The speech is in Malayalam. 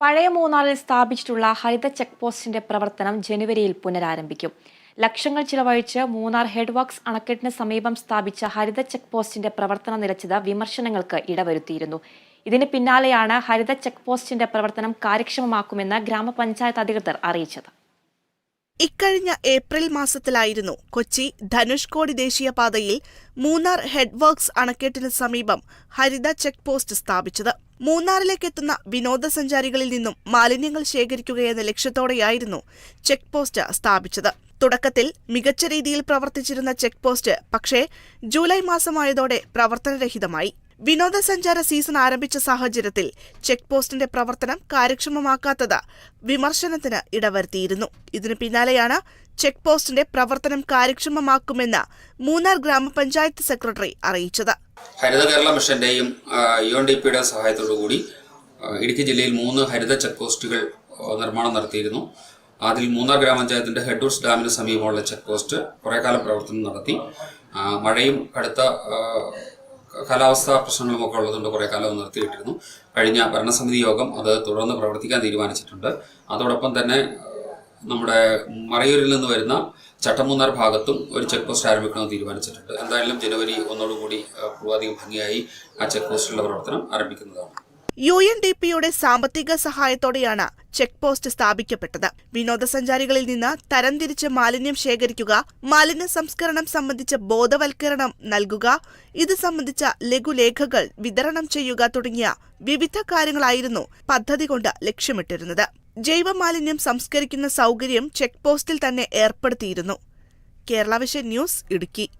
പഴയ മൂന്നാറിൽ സ്ഥാപിച്ചിട്ടുള്ള ഹരിത ചെക്ക് പോസ്റ്റിന്റെ പ്രവർത്തനം ജനുവരിയിൽ പുനരാരംഭിക്കും. ലക്ഷങ്ങൾ ചിലവഴിച്ച് മൂന്നാർ ഹെഡ് വർക്സ് അണക്കെട്ടിന് സമീപം സ്ഥാപിച്ച ഹരിത ചെക്ക് പോസ്റ്റിന്റെ പ്രവർത്തനം നിലച്ചത് വിമർശനങ്ങൾക്ക് ഇടവരുത്തിയിരുന്നു. ഇതിന് പിന്നാലെയാണ് ഹരിത ചെക്ക് പോസ്റ്റിന്റെ പ്രവർത്തനം കാര്യക്ഷമമാക്കുമെന്ന് ഗ്രാമപഞ്ചായത്ത് അധികൃതർ അറിയിച്ചത്. ഇക്കഴിഞ്ഞ ഏപ്രിൽ മാസത്തിലായിരുന്നു കൊച്ചി ധനുഷ്കോടി ദേശീയപാതയിൽ മൂന്നാർ ഹെഡ് വർക്സ് അണക്കെട്ടിന് സമീപം ഹരിത ചെക്ക് പോസ്റ്റ് സ്ഥാപിച്ചത്. മൂന്നാറിലേക്കെത്തുന്ന വിനോദസഞ്ചാരികളിൽ നിന്നും മാലിന്യങ്ങൾ ശേഖരിക്കുകയെന്ന ലക്ഷ്യത്തോടെയായിരുന്നു ചെക്ക് പോസ്റ്റ് സ്ഥാപിച്ചത്. തുടക്കത്തിൽ മികച്ച രീതിയിൽ പ്രവർത്തിച്ചിരുന്ന ചെക്ക് പോസ്റ്റ് പക്ഷേ ജൂലൈ മാസമായതോടെ പ്രവർത്തനരഹിതമായി. വിനോദസഞ്ചാര സീസൺ ആരംഭിച്ച സാഹചര്യത്തിൽ ചെക്ക് പോസ്റ്റിന്റെ പ്രവർത്തനം കാര്യക്ഷമമാക്കാത്തത് വിമർശനത്തിന് ഇടവരുത്തിയിരുന്നു. ഇതിനു പിന്നാലെയാണ് ചെക്ക് പോസ്റ്റിന്റെ പ്രവർത്തനം കാര്യക്ഷമമാക്കുമെന്ന് മൂന്നാർ ഗ്രാമപഞ്ചായത്ത് സെക്രട്ടറി അറിയിച്ചത്. ഹരിത കേരള മിഷന്റെയും യു എൻ ഡി പിയുടെ സഹായത്തോടു കൂടി ഇടുക്കി ജില്ലയിൽ മൂന്ന് ഹരിത ചെക്ക് പോസ്റ്റുകൾ നിർമ്മാണം നടത്തിയിരുന്നു. അതിൽ മൂന്നാർ ഗ്രാമപഞ്ചായത്തിന്റെ ഹെഡ്വർസ് ഡാമിന് സമീപമുള്ള ചെക്ക് പോസ്റ്റ് കുറെ കാലം പ്രവർത്തനം നടത്തി. മഴയും കടുത്ത കാലാവസ്ഥാ പ്രശ്നങ്ങളും ഒക്കെ ഉള്ളതുകൊണ്ട് കുറേ കാലം നിർത്തിയിട്ടിരുന്നു. കഴിഞ്ഞ ഭരണസമിതി യോഗം അത് തുടർന്ന് പ്രവർത്തിക്കാൻ തീരുമാനിച്ചിട്ടുണ്ട്. അതോടൊപ്പം തന്നെ നമ്മുടെ മറയൂരിൽ നിന്ന് വരുന്ന ചട്ടമൂന്നാർ ഭാഗത്തും ഒരു ചെക്ക് പോസ്റ്റ് ആരംഭിക്കണമെന്ന് തീരുമാനിച്ചിട്ടുണ്ട്. എന്തായാലും ജനുവരി ഒന്നോടുകൂടി പൂർവാധികം ഭംഗിയായി ആ ചെക്ക് പോസ്റ്റിലുള്ള പ്രവർത്തനം ആരംഭിക്കുന്നതാണ്. യു എൻ ഡി പിയുടെ സാമ്പത്തിക സഹായത്തോടെയാണ് ചെക്ക് പോസ്റ്റ് സ്ഥാപിക്കപ്പെട്ടത്. വിനോദസഞ്ചാരികളിൽ നിന്ന് തരംതിരിച്ച് മാലിന്യം ശേഖരിക്കുക മാലിന്യ സംസ്കരണം സംബന്ധിച്ച ബോധവൽക്കരണം നൽകുക ഇത് സംബന്ധിച്ച ലഘുലേഖകൾ വിതരണം ചെയ്യുക തുടങ്ങിയ വിവിധ കാര്യങ്ങളായിരുന്നു പദ്ധതി കൊണ്ട് ലക്ഷ്യമിട്ടിരുന്നത്. ജൈവ മാലിന്യം സംസ്കരിക്കുന്ന സൗകര്യം ചെക്ക് പോസ്റ്റിൽ തന്നെ ഏർപ്പെടുത്തിയിരുന്നു. Kerala vision news Idukki.